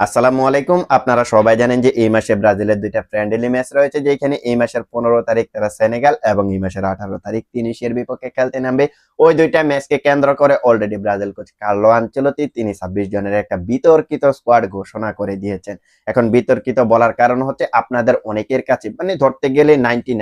আসসালামু আলাইকুম। আপনারা সবাই জানেন যে এই মাসে ব্রাজিলের দুইটা ফ্রেন্ডলি ম্যাচ রয়েছে, যেখানে এই মাসের পনেরো তারিখ তারা সেনেগাল এবং এই মাসের আঠারো তারিখ তিনিশের বিপক্ষে খেলতে নামবে। ওই দুইটা ম্যাচকে কেন্দ্র করে already Brazil coach Carlo Ancelotti তিনি ছাব্বিশ জনের একটা বিতর্কিত স্কোয়াড ঘোষণা করে দিয়েছেন। এখন বিতর্কিত বলার কারণ হচ্ছে আপনাদের অনেকের কাছে মানে ধরতে গেলে নাইনটি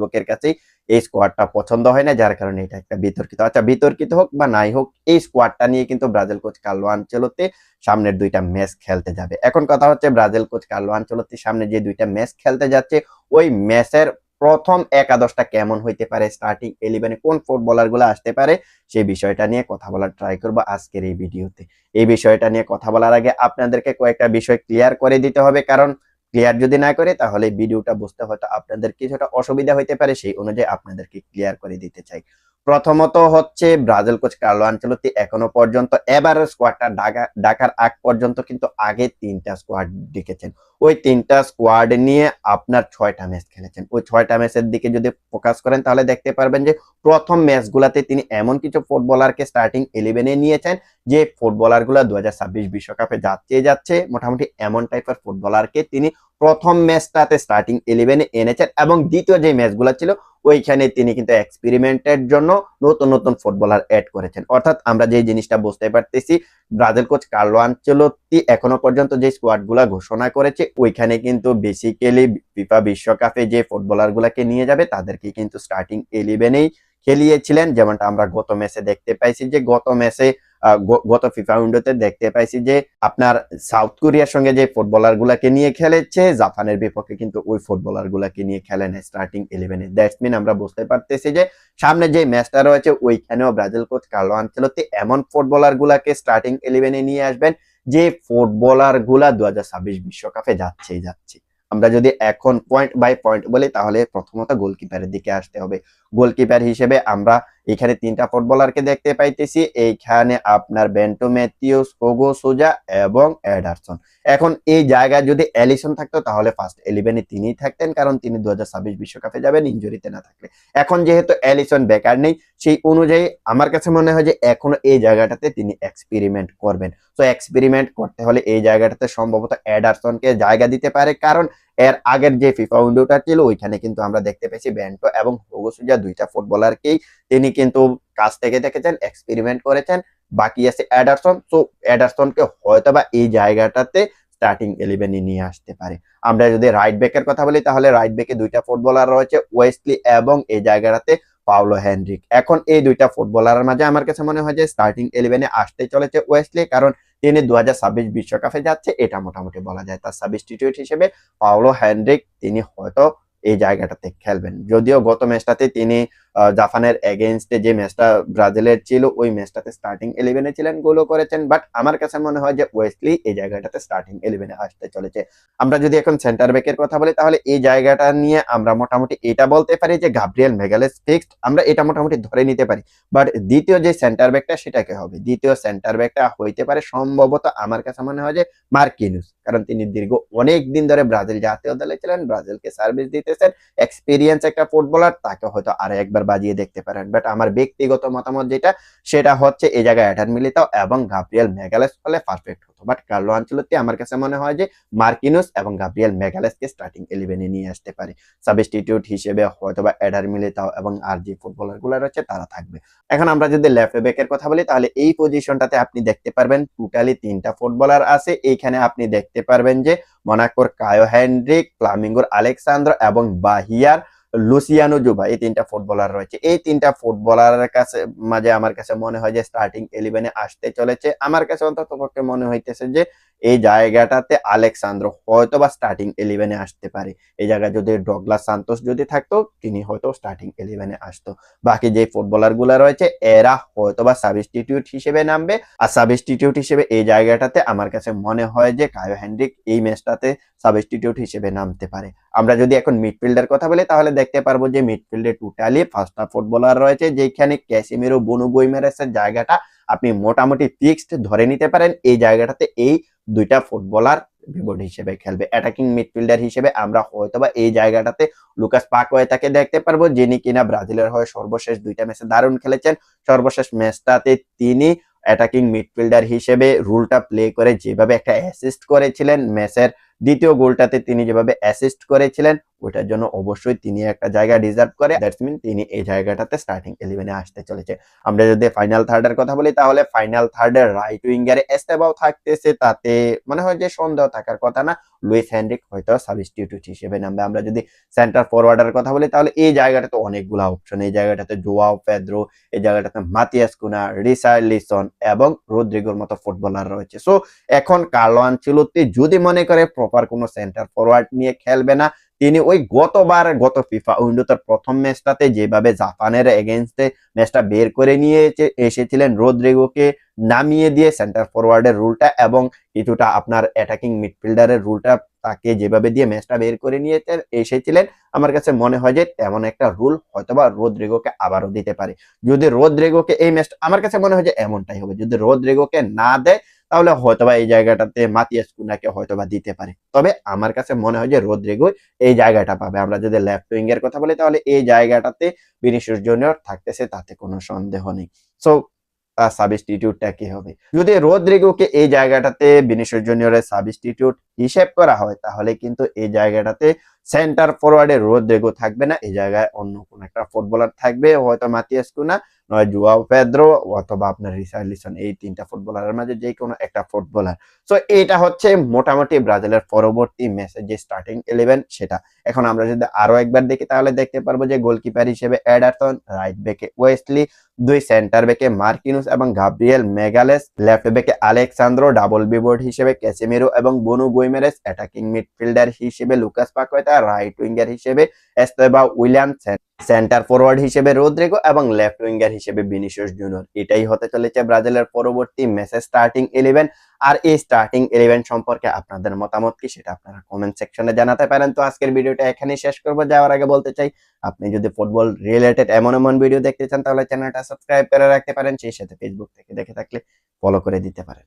লোকের কাছেই এই স্কোয়াডটা পছন্দ হয় না, যার কারণে এটা একটা বিতর্কিত। আচ্ছা বিতর্কিত হোক বা নাই হোক, এই স্কোয়াডটা নিয়ে কিন্তু ব্রাজিল কোচ কার্লো আঞ্চলতি সামনের দুইটা ম্যাচ খেলতে যাবে। এখন কথা হচ্ছে ব্রাজিল কোচ কার্লো আঞ্চলতি সামনে যে দুইটা ম্যাচ খেলতে যাচ্ছে, ওই ম্যাচের প্রথম একাদশটা কেমন হইতে পারে স্টার্টিং ইলেভেনে কোন ফুটবলারগুলো আসতে পারে সেই বিষয়টা নিয়ে কথা বলার ট্রাই করব আজকের এই ভিডিওতে। এই বিষয়টা নিয়ে কথা বলার আগে আপনাদেরকে কয়েকটা বিষয় ক্লিয়ার করে দিতে হবে, কারণ ক্লিয়ার যদি না করে, তাহলে ভিডিওটা বুঝতে হয়তো আপনাদের কিছুটা অসুবিধা হইতে পারে। সেই অনুযায়ী আপনাদেরকে ক্লিয়ার করে দিতে চাই। প্রথমত হচ্ছে ব্রাজিল কোচ কার্লো আঞ্চলতি এখনও পর্যন্ত এবার স্কোয়াডটা ডাকা ডাকার আগ পর্যন্ত কিন্তু আগে তিনটা স্কোয়াড ডেকেছেন ওই তিনটা স্কোয়াড নিয়ে আপনার ছয়টা ম্যাচ খেলেছেন। ওই ছয়টা ম্যাচের দিকে যদি ফোকাস করেন তাহলে দেখতে পারবেন যে প্রথম ম্যাচগুলাতে তিনি এমন কিছু ফুটবলারকে স্টার্টিং ইলেভেনে নিয়েছেন যে ফুটবলারগুলা দু বিশ্বকাপে যাচ্ছে যাচ্ছে। মোটামুটি এমন টাইপের ফুটবলারকে তিনি প্রথম ম্যাচটাতে স্টার্টিং ইলেভেনে এনেছেন এবং দ্বিতীয় যে ম্যাচগুলো ছিল ওইখানে তিনি কিন্তু এক্সপেরিমেন্টের জন্য নতুন নতুন ফুটবলার অ্যাড করেছেন। অর্থাৎ আমরা যে জিনিসটা বুঝতে পারতেছি, ব্রাজিল কোচ কার্লো আঞ্চলতি এখনও পর্যন্ত যে স্কোয়াডগুলা ঘোষণা করেছে, ওইখানে কিন্তু বেসিক্যালি ফিফা বিশ্বকাপে যে ফুটবলারগুলাকে নিয়ে যাবে, তাদেরকে কিন্তু স্টার্টিং ইলেভেনেই খেলিয়েছিলেন। যেমনটা আমরা গত ম্যাচে দেখতে পাইছি যে গত ম্যাচে গত ফিফা উইন্ডোতে দেখতে পাইছি যে আপনার সাউথ কোরিয়ার সঙ্গে যে ফুটবলার গুলাকে নিয়ে খেলেছে, জাপানের বিপক্ষে কিন্তু ওই ফুটবলার গুলাকে নিয়ে খেলে না স্টার্টিং ইলেভেনে দ্যাটস মিন আমরা বুঝতে পারতেছি যে সামনে যে ম্যাচটা রয়েছে, ওইখানেও ব্রাজিল কোচ কার্লো আঞ্চলতি এমন ফুটবলার গুলাকে স্টার্টিং ইলেভেনে নিয়ে আসবেন যে ফুটবলারগুলা দু বিশ্বকাপে যাচ্ছেই যাচ্ছে। আমরা যদি এখন পয়েন্ট বাই পয়েন্ট বলি, তাহলে প্রথমত গোলকিপারের দিকে আসতে হবে। গোলকিপার হিসেবে আমরা এখানে তিনটা ফুটবলারকে দেখতে পাইতেছি। এইখানে আপনার বেন্টো ম্যাথিউস, ওগো সোজা এবং এডারসন এখন এই জায়গায় যদি এলিসন থাকতো, তাহলে ফার্স্ট ইলেভেনে তিনিই থাকতেন, কারণ তিনি দু বিশ্বকাপে যাবেন ইঞ্জুরিতে না থাকলে। এখন যেহেতু এলিসন বেকার নেই, সেই অনুযায়ী আমার কাছে মনে হয় যে এখনও এই জায়গাটাতে তিনি এক্সপেরিমেন্ট করবেন। তো এক্সপেরিমেন্ট করতে হলে এই জায়গাটাতে সম্ভবত অ্যাডারসনকে জায়গা দিতে পারে, কারণ এর আগের যে ফিফা উইন্ডোটা ছিল, ওইখানে কিন্তু আমরা দেখতে পেয়েছি ব্যান্টো এবং হোগোসুজা দুইটা ফুটবলারকেই তিনি কিন্তু কাছ থেকে দেখেছেন এক্সপেরিমেন্ট করেছেন। বাকি আছে অ্যাডারসন তো অ্যাডারসনকে হয়তো বা এই জায়গাটাতে স্টার্টিং ইলেভেনে নিয়ে আসতে পারে। আমরা যদি রাইট ব্যাকের কথা বলি, তাহলে রাইট ব্যাকে দুইটা ফুটবলার রয়েছে ওয়েস্টলি এবং এই জায়গাটাতে পাওলো হেনরিক এখন এই দুইটা ফুটবলারের মাঝে আমার কাছে মনে হয় যে স্টার্টিং ইলেভেনে আসতে চলেছে ওয়েস্টলি কারণ তিনি দু বিশ্বকাপে যাচ্ছে, এটা মোটামুটি বলা যায় তার সাবস্টিটিউট হিসেবে পাওলো হ্যান্ড্রিক তিনি হয়তো এই জায়গাটাতে খেলবেন। যদিও গত ম্যাচটাতে তিনি জাপানের এগেনস্টে যে ম্যাচটা ব্রাজিলের ছিল, ওই ম্যাচটাতে স্টার্টিং ইলেভেনে ছিলেন, গোলও করেছেন। বাট আমার কাছে মনে হয় যে ওয়েস্টলি এই জায়গাটাতে স্টার্টিং ইলেভেনে আসতে চলেছে। আমরা যদি এখন সেন্টার ব্যাকের কথা বলি, তাহলে এই জায়গাটা নিয়ে আমরা মোটামুটি এটা বলতে পারি যে গাব্রিয়েল মেগালেস ফিক্সড আমরা এটা মোটামুটি ধরে নিতে পারি। বাট দ্বিতীয় যে সেন্টার ব্যাকটা সেটাকে হবে। দ্বিতীয় সেন্টার ব্যাকটা হইতে পারে সম্ভবত আমার কাছে মনে হয় যে মার্কিনুস, কারণ তিনি দীর্ঘ অনেক দিন ধরে ব্রাজিল জাতীয় দলে ছিলেন, ব্রাজিলকে সার্ভিস দিতেছেন এক্সপিরিয়েন্স একটা ফুটবলার তাকে হয়তো আরও একবার বাজিয়ে দেখতে পারেন। বাট আমার ব্যক্তিগত মতামত যেটা, সেটা হচ্ছে এই জায়গায় অ্যাডার মিলিতাও এবং গাব্রিয়েল মেগালেস হলে পারফেক্ট হতো। বাট কার্লো আঞ্চলতি আমার কাছে মনে হয় যে, মার্কিনুস এবং গাব্রিয়েল মেগালেসকে স্টার্টিং ইলেভেনে নিয়ে আসতে পারে। সাবস্টিটিউট হিসেবে হয়তো বা অ্যাডার মিলিতাও এবং আর যে ফুটবলারগুলো রয়েছে, তারা থাকবে। এখন আমরা যদি লেফট ব্যাকের কথা বলি, তাহলে এই পজিশনটাতে আপনি দেখতে পারবেন টোটালি তিনটা ফুটবলার আছে। এইখানে আপনি দেখতে পারবেন যে মনাকোর কায়ো হ্যান্ড্রিক ফ্লামিঙ্গোর আলেকসান্দ্র এবং বাহিয়ার লুসিয়ানো জুবা এই তিনটা ফুটবলার রয়েছে। এই তিনটা ফুটবলারের কাছে, মাঝে আমার কাছে মনে হয় যে স্টার্টিং ইলেভেনে আসতে চলেছে। আমার কাছে অন্তত পক্ষে মনে হইতেছে যে এই জায়গাটাতে আলেকসান্দ্র হয়তো বা স্টার্টিং ইলেভেনে আসতে পারে। এই জায়গায় যদি ডগলা সান্তোস যদি থাকতো, তিনি হয়তো স্টার্টিং ইলেভেনে আসতো। বাকি যে ফুটবলারগুলা রয়েছে, এরা হয়তো বা সাবস্টিটিউট হিসেবে নামবে। আর সাবস্টিটিউট হিসেবে এই জায়গাটাতে আমার কাছে মনে হয় যে কায়ো হ্যান্ড্রিক এই ম্যাচটাতে সাবস্টিটিউট হিসেবে নামতে পারে। আমরা যদি এখন মিডফিল্ডের কথা বলি, তাহলে দেখতে পারব যে মিডফিল্ডে টোটালি ফার্স্টটা ফুটবলার রয়েছে, যেখানে ক্যাসিমিরো বনু বইমেরেসের জায়গাটা আপনি মোটামুটি ফিক্সড ধরে নিতে পারেন। এই জায়গাটাতে এই দুইটা ফুটবলার পিভট হিসেবে খেলবে। অ্যাটাকিং মিডফিল্ডার হিসেবে আমরা হয়তোবা এই জায়গাটাতে লুকাস পাকওয়েতাকে দেখতে পারব, যিনি কিনা ব্রাজিলের হয়ে সর্বশেষ দুইটা ম্যাচে দারুণ খেলেছেন। সর্বশেষ ম্যাচটাতে তিনি অ্যাটাকিং মিডফিল্ডার হিসেবে রুলটা প্লে করে যেভাবে একটা অ্যাসিস্ট করেছিলেন, ম্যাচের দ্বিতীয় গোলটাতে তিনি যেভাবে অ্যাসিস্ট করেছিলেন ওটার জন্য অবশ্যই তিনি একটা জায়গা ডিজার্ভ করে। দ্যাটস মিন তিনি এই জায়গাটাতে স্টার্টিং ইলেভেনে আসতে চলেছে। আমরা যদি ফাইনাল থার্ডের কথা বলি, তাহলে ফাইনাল থার্ডের রাইট উইঙ্গারে এস্তেবাও থাকতেছে। তাতে মনে হয় যে সন্দেহ থাকার কথা না। লুইস হ্যান্ড্রিক হয়তো সাবস্টিটিউট হিসেবে নামবে। আমরা যদি সেন্টার ফরওয়ার্ডের কথা বলি, তাহলে এই জায়গাটাতে অনেকগুলো অপশন এই জায়গাটাতে জোয়াও পেদ্রো এই জায়গাটাতে মাতিয়াস কুনা রিসার্লিসন এবং রোদ্রিগোর মতো ফুটবলার রয়েছে। সো এখন কার্লো আনচেলত্তি যদি মনে করে প্রপার কোনো সেন্টার ফরওয়ার্ড নিয়ে খেলবে না। তিনি ওই গতবার, গত ফিফা উইন্ডোতে প্রথম ম্যাচটাতে যেভাবে জাপানের এগেনস্টে ম্যাচটা বের করে নিয়ে এসে- এসেছিলেন, রোদ্রিগোকে নামিয়ে দিয়ে সেন্টার ফরওয়ার্ডের রুলটা এবং কিছুটা আপনার অ্যাটাকিং মিডফিল্ডারের রুলটা তাকে যেভাবে দিয়ে ম্যাচটা বের করে নিয়ে এসেছিলেন, আমার কাছে মনে হয় যে তেমন একটা রুল হয়তোবা রোদ্রিগোকে আবারও দিতে পারে। যদি রোদ্রিগোকে এই ম্যাচটা আমার কাছে মনে হয় যে এমনটাই হবে। যদি রোদ্রিগোকে না দেয় তাহলে হয়তোবা এই জায়গাটাতে মাতিয়াস কুনাকে হয়তোবা দিতে পারে। তবে আমার কাছে মনে হয় যে রোদ্রিগো এই জায়গাটা পাবে। আমরা যদি লেফট উইং কথা বলি, তাহলে এই জায়গাটাতে ভিনিসিয়াস জুনিয়র থাকতেছে, তাতে কোনো সন্দেহ নেই। সো তার সাবস্টিটিউটটা কি হবে? যদি রোদ্রিগোকে এই জায়গাটাতে ভিনিসিয়াস জুনিয়রের সাবস্টিটিউট হিসেব করা হয়, তাহলে কিন্তু এই জায়গাটাতে সেন্টার ফরওয়ার্ডে রোদ্রিগো থাকবে না এই জায়গায় অন্য কোন একটা ফুটবলার থাকবে, হয়তো মাতিয়াস কুনা, নয় জুয়াও পেদ্রো, অথবা আপনার রিসার্লিসন এই তিনটা ফুটবলারের মাঝে যে কোনো একটা ফুটবলার। সো এটা হচ্ছে মোটামুটি ব্রাজিলের পরবর্তী ম্যাচের যে স্টার্টিং ইলেভেন সেটা। এখন আমরা যদি আরও একবার দেখি, তাহলে দেখতে পারব যে গোলকিপার হিসেবে এডারসন রাইট ব্যাকে ওয়েস্টলি, দুই সেন্টার ব্যাকে মার্কিনুস এবং গাব্রিয়েল মেগালেস লেফট ব্যাকে আলেক্সান্দ্রো ডাবল বিবোর্ড হিসেবে ক্যাসেমিরো এবং বনু গুইমেরেস অ্যাটাকিং মিডফিল্ডার হিসেবে লুকাস পাকোয়েতা রাইট উইঙ্গার হিসেবে এস্তেবা উইলিয়ামস সেন্টার ফরওয়ার্ড হিসেবে রোদ্রিগো এবং লেফট উইঙ্গার হিসেবে ভিনিসিয়াস জুনিয়র এটাই হতে চলেছে ব্রাজিলের পরবর্তী ম্যাচের স্টার্টিং ইলেভেন আর এই স্টার্টিং ইলেভেন সম্পর্কে আপনাদের মতামত কি সেটা আপনারা কমেন্ট সেকশনে জানাতে পারেন। তো আজকের ভিডিওটা এখানেই শেষ করব। যাওয়ার আগে বলতে চাই, আপনি যদি ফুটবল রিলেটেড এমন এমন ভিডিও দেখতে চান, তাহলে চ্যানেলটা সাবস্ক্রাইব করে রাখতে পারেন। সেই সাথে ফেসবুক থেকে দেখে থাকলে ফলো করে দিতে পারেন।